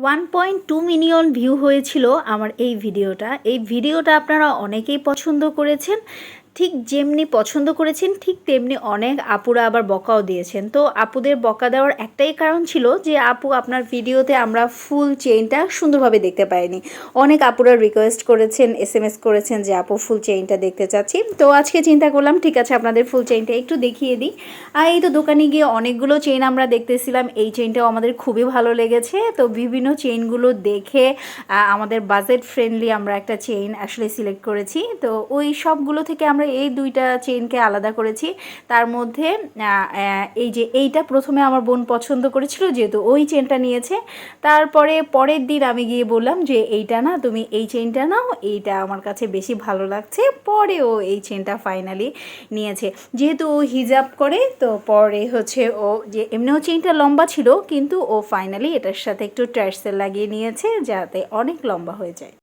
One point two million view হয়েছিল আমার এই ভিডিওটা এই ভিডিওটা আপনারা অনেকেই পছন্দ করেছেন। ঠিক যেমনি পছন্দ করেছেন, ঠিক তেমনি অনেক আপুরা আবার বকাও দিয়েছেন। তো আপুদের বকা দেওয়ার একটাই কারণ ছিল যে, আপু আপনার ভিডিওতে আমরা ফুল চেইনটা সুন্দরভাবে দেখতে পাইনি। অনেক আপুরা রিকোয়েস্ট করেছেন এস এম এস করেছেন যে, আপু ফুল চেইনটা দেখতে চাচ্ছি। তো আজকে চিন্তা করলাম, ঠিক আছে, আপনাদের ফুল চেইনটা একটু দেখিয়ে দিই। আর এই তো দোকানে গিয়ে অনেকগুলো চেইন আমরা দেখতেছিলাম, এই চেইনটাও আমাদের খুবই ভালো লেগেছে। তো বিভিন্ন চেইনগুলো দেখে আমাদের বাজেট ফ্রেন্ডলি আমরা একটা চেইন আসলে সিলেক্ট করেছি। তো ওই সবগুলো থেকে আমরা এই দুইটা চেনকে আলাদা করেছি। তার মধ্যে এই যে এইটা প্রথমে আমার বোন পছন্দ করেছিল, যেহেতু ওই চেনটা নিয়েছে। তারপরে পরের দিন আমি গিয়ে বললাম যে, এইটা না, তুমি এই চেনটা নাও, এইটা আমার কাছে বেশি ভালো লাগছে। পরে ও এই চেনটা ফাইনালি নিয়েছে। যেহেতু ও হিজাব করে, তো পরে হচ্ছে ও যে, এমনিও চেনটা লম্বা ছিল, কিন্তু ও ফাইনালি এটার সাথে একটু ট্যার্সেল লাগিয়ে নিয়েছে, যাতে অনেক লম্বা হয়ে যায়।